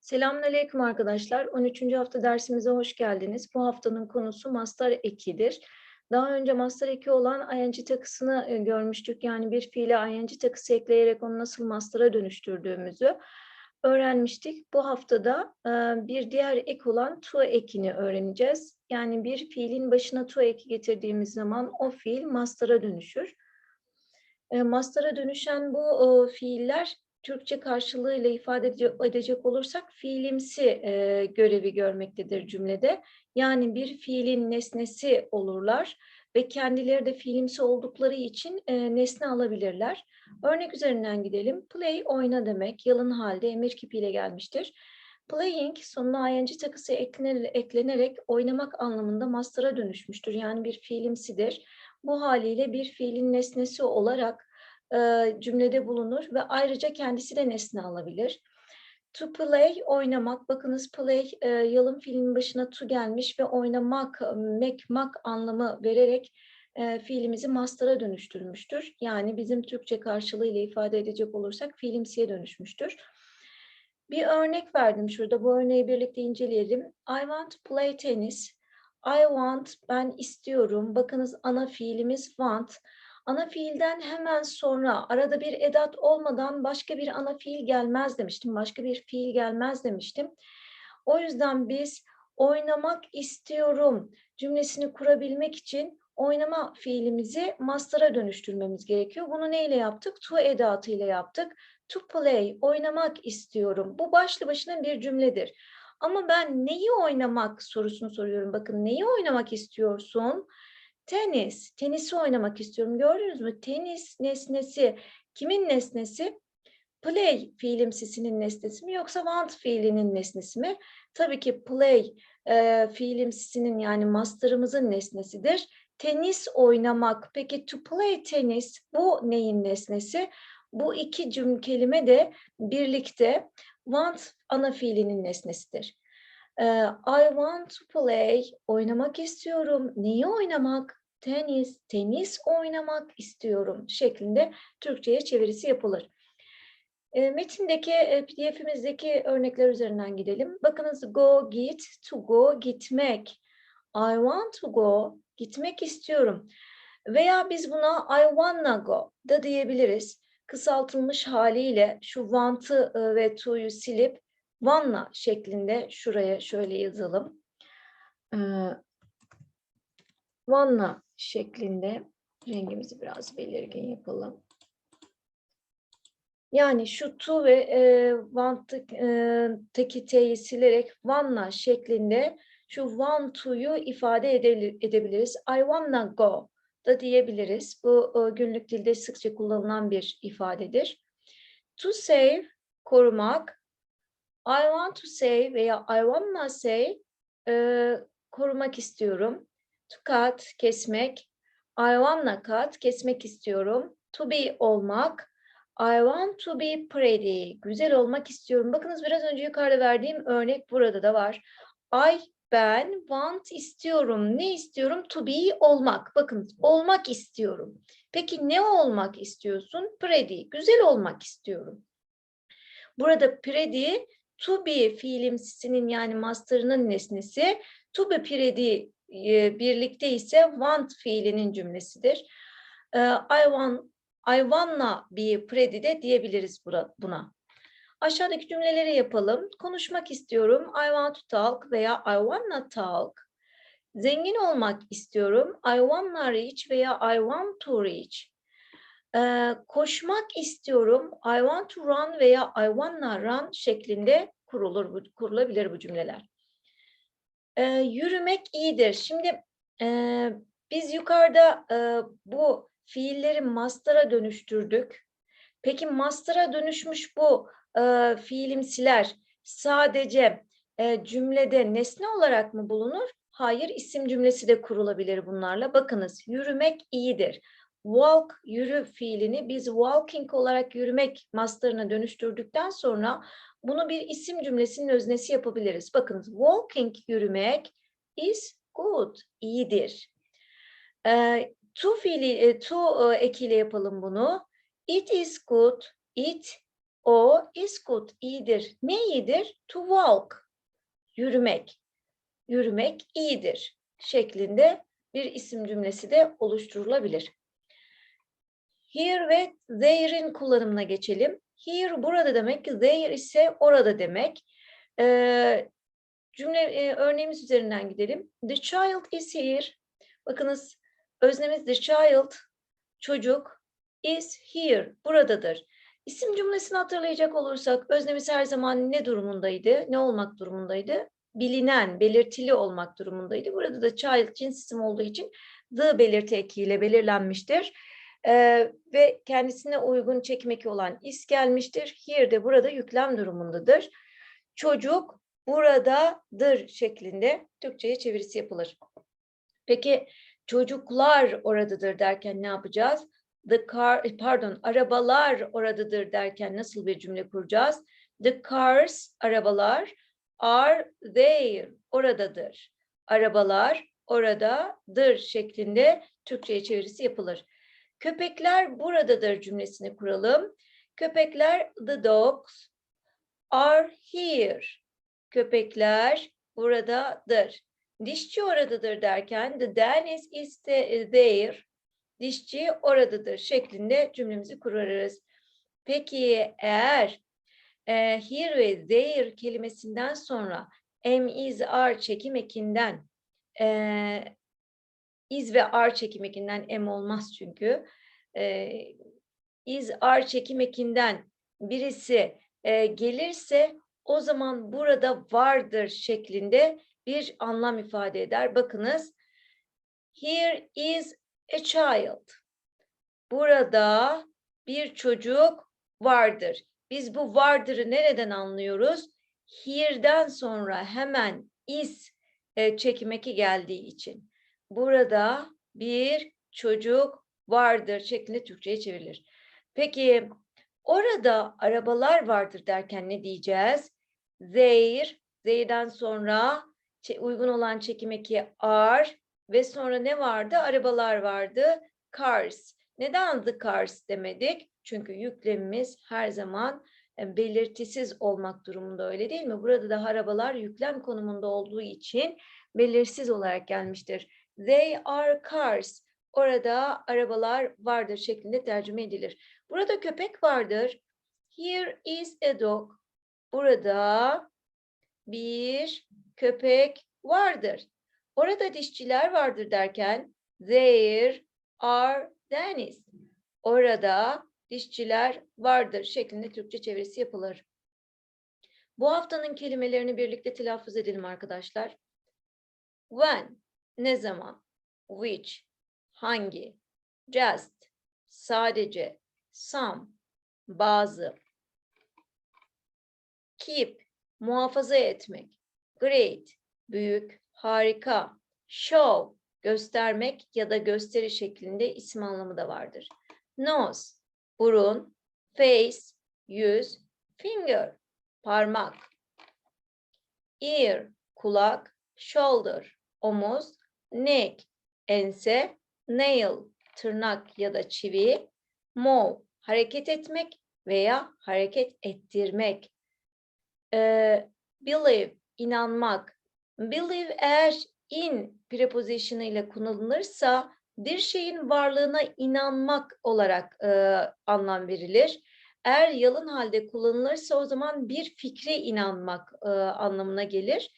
Selamünaleyküm arkadaşlar. 13. hafta dersimize hoş geldiniz. Bu haftanın konusu master ekidir. Daha önce master eki olan ing takısını e, görmüştük. Yani bir fiile ing takısı ekleyerek onu nasıl master'a dönüştürdüğümüzü öğrenmiştik. Bu haftada e, bir diğer ek olan to ekini öğreneceğiz. Yani bir fiilin başına to eki getirdiğimiz zaman o fiil master'a dönüşür. E, Master'a dönüşen bu fiiller Türkçe karşılığıyla ifade edecek, olursak fiilimsi e, görevi görmektedir cümlede. Yani bir fiilin nesnesi olurlar ve kendileri de fiilimsi oldukları için e, nesne alabilirler. Örnek üzerinden gidelim. Play oyna demek yalın halde emir kipiyle gelmiştir. Playing sonuna ing takısı eklenerek oynamak anlamında master'a dönüşmüştür. Yani bir fiilimsidir. Bu haliyle bir fiilin nesnesi olarak cümlede bulunur ve ayrıca kendisi de nesne alabilir. To play, oynamak. Bakınız play, e, yalın fiilin başına to gelmiş ve oynamak, mekmak anlamı vererek e, fiilimizi master'a dönüştürmüştür. Yani bizim Türkçe karşılığıyla ifade edecek olursak fiilimsiye dönüşmüştür. Bir örnek verdim şurada. Bu örneği birlikte inceleyelim. I want to play tennis. I want, ben istiyorum. Bakınız ana fiilimiz want. Ana fiilden hemen sonra arada bir edat olmadan başka bir ana fiil gelmez demiştim. Başka bir fiil gelmez demiştim. O yüzden biz oynamak istiyorum cümlesini kurabilmek için oynama fiilimizi master'a dönüştürmemiz gerekiyor. Bunu neyle yaptık? To edatıyla yaptık. To play, oynamak istiyorum. Bu başlı başına bir cümledir. Ama ben neyi oynamak sorusunu soruyorum. Bakın neyi oynamak istiyorsun? Tenis, tenisi oynamak istiyorum. Gördünüz mü? Tenis nesnesi, kimin nesnesi? Play fiilimsisinin nesnesi mi yoksa want fiilinin nesnesi mi? Tabii ki play e, fiilimsisinin yani master'ımızın nesnesidir. Tenis oynamak. Peki to play tenis bu neyin nesnesi? Bu iki cümle kelime de birlikte want ana fiilinin nesnesidir. I want to play, oynamak istiyorum. Neyi oynamak? Tenis, tenis oynamak istiyorum şeklinde Türkçe'ye çevirisi yapılır. Metindeki e, PDF'imizdeki örnekler üzerinden gidelim. Bakınız go, git, to go, gitmek. I want to go, gitmek istiyorum. Veya biz buna I wanna go da diyebiliriz. Kısaltılmış haliyle şu want'ı e, ve to'yu silip wanna şeklinde şuraya şöyle yazalım. E, wanna şeklinde rengimizi biraz belirgin yapalım. Yani şu to ve e, want'taki t'yi silerek wanna şeklinde şu want to'yu ifade edebiliriz. I wanna go da diyebiliriz. Bu e, günlük dilde sıkça kullanılan bir ifadedir. To save, korumak. I want to save veya I wanna save, e, korumak istiyorum. To cut, kesmek. I wanna cut, kesmek istiyorum. To be olmak. I want to be pretty, güzel olmak istiyorum. Bakınız biraz önce yukarıda verdiğim örnek burada da var. I, ben, want istiyorum. Ne istiyorum? To be olmak. Bakın olmak istiyorum. Peki ne olmak istiyorsun? Pretty, güzel olmak istiyorum. Burada pretty, to be fiilimsisinin yani master'ının nesnesi. To be pretty e, birlikte ise want fiilinin cümlesidir. E, I want, I wanna be pretty de diyebiliriz buna. Aşağıdaki cümleleri yapalım. Konuşmak istiyorum. I want to talk veya I wanna talk. Zengin olmak istiyorum. I wanna reach veya I want to reach. Ee, koşmak istiyorum. I want to run veya I wanna run şeklinde kurulur, kurulabilir bu cümleler. Ee, yürümek iyidir. Şimdi e, biz yukarıda e, bu fiilleri master'a dönüştürdük. Peki master'a dönüşmüş bu e, fiilimsiler sadece e, cümlede nesne olarak mı bulunur? Hayır, isim cümlesi de kurulabilir bunlarla. Bakınız, yürümek iyidir. Walk, yürü fiilini biz walking olarak yürümek master'ına dönüştürdükten sonra bunu bir isim cümlesinin öznesi yapabiliriz. Bakınız, walking, yürümek is good, iyidir. E, to fiili, e, to ekiyle yapalım bunu. It is good, it O is good, iyidir. Ne iyidir? To walk, yürümek. Yürümek iyidir şeklinde bir isim cümlesi de oluşturulabilir. Here ve there'in kullanımına geçelim. Here burada demek, there ise orada demek. Ee, cümle e, örneğimiz üzerinden gidelim. The child is here. Bakınız öznemiz the child, çocuk is here, buradadır. İsim cümlesini hatırlayacak olursak öznemiz her zaman ne durumundaydı? Ne olmak durumundaydı? Bilinen, belirtili olmak durumundaydı. Burada da child cins isim olduğu için the belirti ekiyle belirlenmiştir. Ee, ve kendisine uygun çekmeki olan is gelmiştir. Here de burada yüklem durumundadır. Çocuk buradadır şeklinde Türkçe'ye çevirisi yapılır. Peki çocuklar oradadır derken ne yapacağız? The car, pardon, arabalar oradadır derken nasıl bir cümle kuracağız? The cars, arabalar, are there, oradadır. Arabalar oradadır şeklinde Türkçe'ye çevirisi yapılır. Köpekler buradadır cümlesini kuralım. Köpekler, the dogs, are here. Köpekler buradadır. Dişçi oradadır derken the dentist is there. Dişçi oradadır şeklinde cümlemizi kurarız. Peki eğer e, here ve there kelimesinden sonra am, is, are çekim ekinden e, is ve are çekim ekinden am olmaz çünkü. E, is, are çekim ekinden birisi e, gelirse o zaman burada vardır şeklinde bir anlam ifade eder. Bakınız. Here is a child. Burada bir çocuk vardır. Biz bu vardır'ı nereden anlıyoruz? Here'den sonra hemen is e, çekimeki geldiği için. Burada bir çocuk vardır şeklinde Türkçe'ye çevrilir. Peki orada arabalar vardır derken ne diyeceğiz? There, there'den sonra uygun olan çekim eki are ve sonra ne vardı? Arabalar vardı. Cars. Neden the cars demedik? Çünkü yüklemimiz her zaman e, belirtisiz olmak durumunda öyle değil mi? Burada da arabalar yüklem konumunda olduğu için belirsiz olarak gelmiştir. They are cars. Orada arabalar vardır şeklinde tercüme edilir. Burada köpek vardır. Here is a dog. Burada bir köpek vardır. Orada dişçiler vardır derken there are dentists. Orada dişçiler vardır şeklinde Türkçe çevirisi yapılır. Bu haftanın kelimelerini birlikte telaffuz edelim arkadaşlar. When, ne zaman, which, hangi, just, sadece, some, bazı, keep, muhafaza etmek, great, büyük, harika, show, göstermek ya da gösteri şeklinde isim anlamı da vardır. Nose, burun, face, yüz, finger, parmak, ear, kulak, shoulder, omuz, neck, ense, nail, tırnak ya da çivi, move, hareket etmek veya hareket ettirmek, e, believe, inanmak. Believe eğer in preposition ile kullanılırsa bir şeyin varlığına inanmak olarak e, anlam verilir. Eğer yalın halde kullanılırsa o zaman bir fikre inanmak e, anlamına gelir.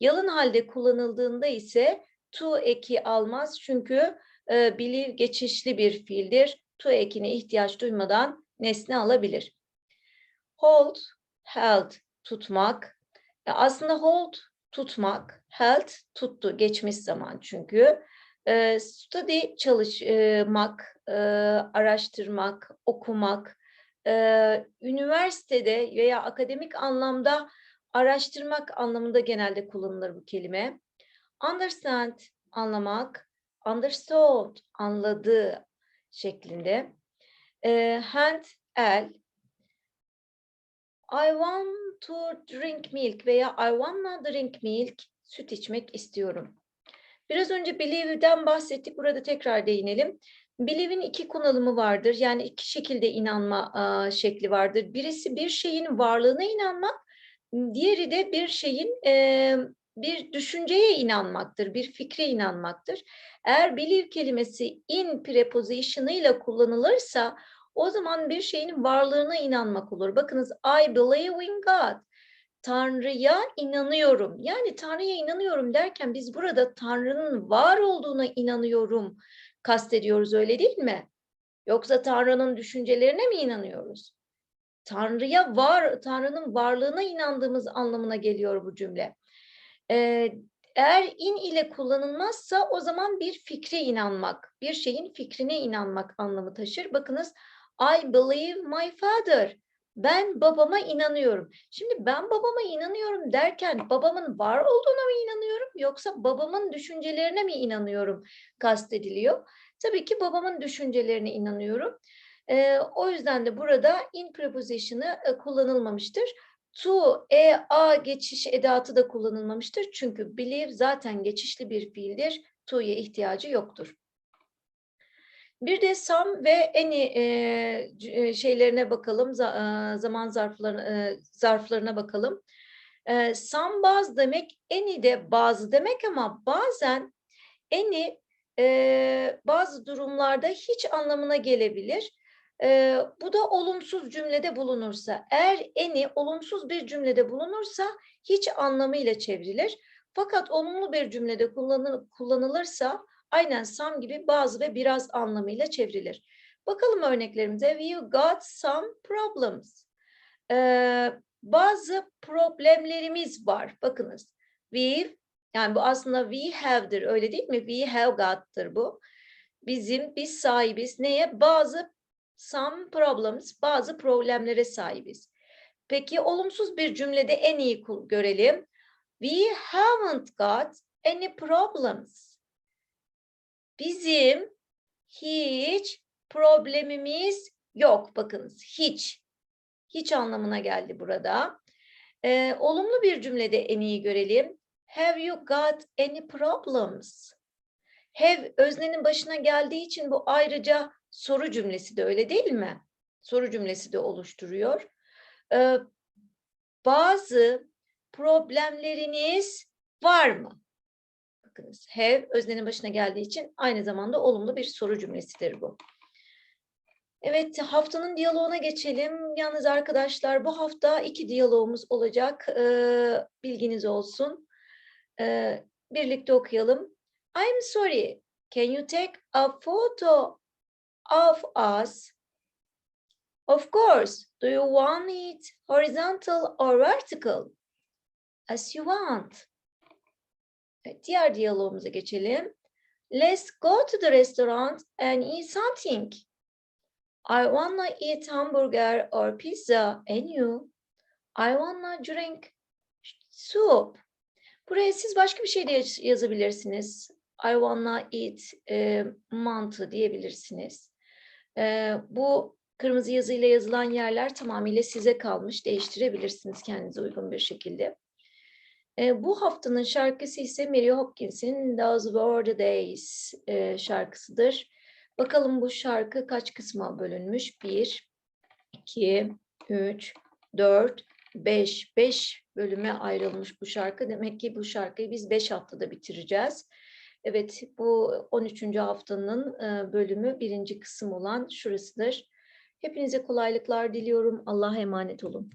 Yalın halde kullanıldığında ise to eki almaz çünkü e, believe geçişli bir fiildir. To ekine ihtiyaç duymadan nesne alabilir. Hold, held, tutmak. Aslında hold tutmak, held tuttu geçmiş zaman çünkü. E, study çalışmak, e, araştırmak, okumak, e, üniversitede veya akademik anlamda araştırmak anlamında genelde kullanılır bu kelime. Understand anlamak, understood anladığı şeklinde. E, hand el, I want to drink milk veya I wanna drink milk süt içmek istiyorum. Biraz önce believe'den bahsettik. Burada tekrar değinelim. Believ'in iki kullanımı vardır. Yani iki şekilde inanma aa, şekli vardır. Birisi bir şeyin varlığına inanmak, diğeri de bir şeyin e, bir düşünceye inanmaktır, bir fikre inanmaktır. Eğer believe kelimesi in preposition ile kullanılırsa o zaman bir şeyin varlığına inanmak olur. Bakınız I believe in God. Tanrı'ya inanıyorum. Yani Tanrı'ya inanıyorum derken biz burada Tanrı'nın var olduğuna inanıyorum kastediyoruz öyle değil mi? Yoksa Tanrı'nın düşüncelerine mi inanıyoruz? Tanrı'ya var, Tanrı'nın varlığına inandığımız anlamına geliyor bu cümle. Eğer in ile kullanılmazsa o zaman bir fikre inanmak, bir şeyin fikrine inanmak anlamı taşır. Bakınız I believe my father. Ben babama inanıyorum. Şimdi ben babama inanıyorum derken babamın var olduğuna mı inanıyorum yoksa babamın düşüncelerine mi inanıyorum kastediliyor. Tabii ki babamın düşüncelerine inanıyorum. Ee, o yüzden de burada in preposition'ı e, kullanılmamıştır. To, e, a geçiş edatı da kullanılmamıştır. Çünkü believe zaten geçişli bir fiildir. To'ya ihtiyacı yoktur. Bir de some ve any e, e, şeylerine bakalım, e, zaman zarflarına, e, zarflarına bakalım. E, some bazı demek, any de bazı demek ama bazen any e, bazı durumlarda hiç anlamına gelebilir. E, bu da olumsuz cümlede bulunursa, eğer any olumsuz bir cümlede bulunursa hiç anlamıyla çevrilir. Fakat olumlu bir cümlede kullanı- kullanılırsa aynen some gibi bazı ve biraz anlamıyla çevrilir. Bakalım örneklerimize. We got some problems. Ee, bazı problemlerimiz var. Bakınız. We, yani bu aslında we have'dir öyle değil mi? We have got'tır bu. Bizim, biz sahibiz. Neye? Bazı some problems, bazı problemlere sahibiz. Peki olumsuz bir cümlede en iyi görelim. We haven't got any problems. Bizim hiç problemimiz yok. Bakınız hiç. Hiç anlamına geldi burada. Ee, olumlu bir cümlede en iyi görelim. Have you got any problems? Have öznenin başına geldiği için bu ayrıca soru cümlesi de öyle değil mi? Soru cümlesi de oluşturuyor. Ee, bazı problemleriniz var mı? Bakınız have öznenin başına geldiği için aynı zamanda olumlu bir soru cümlesidir bu. Evet haftanın diyaloğuna geçelim. Yalnız arkadaşlar bu hafta iki diyalogumuz olacak. Ee, bilginiz olsun. Ee, birlikte okuyalım. I'm sorry. Can you take a photo of us? Of course. Do you want it horizontal or vertical? As you want. Evet, diğer diyalogumuza geçelim. Let's go to the restaurant and eat something. I wanna eat hamburger or pizza and you? I wanna drink soup. Buraya siz başka bir şey de yaz- yazabilirsiniz. I wanna eat e, mantı diyebilirsiniz. E, bu kırmızı yazıyla yazılan yerler tamamıyla size kalmış. Değiştirebilirsiniz kendinize uygun bir şekilde. E, bu haftanın şarkısı ise Mary Hopkins'in Those Were the Days e, şarkısıdır. Bakalım bu şarkı kaç kısma bölünmüş? 1, 2, 3, 4, 5. 5 bölüme ayrılmış bu şarkı. Demek ki bu şarkıyı biz 5 haftada bitireceğiz. Evet bu 13. haftanın bölümü birinci kısım olan şurasıdır. Hepinize kolaylıklar diliyorum. Allah'a emanet olun.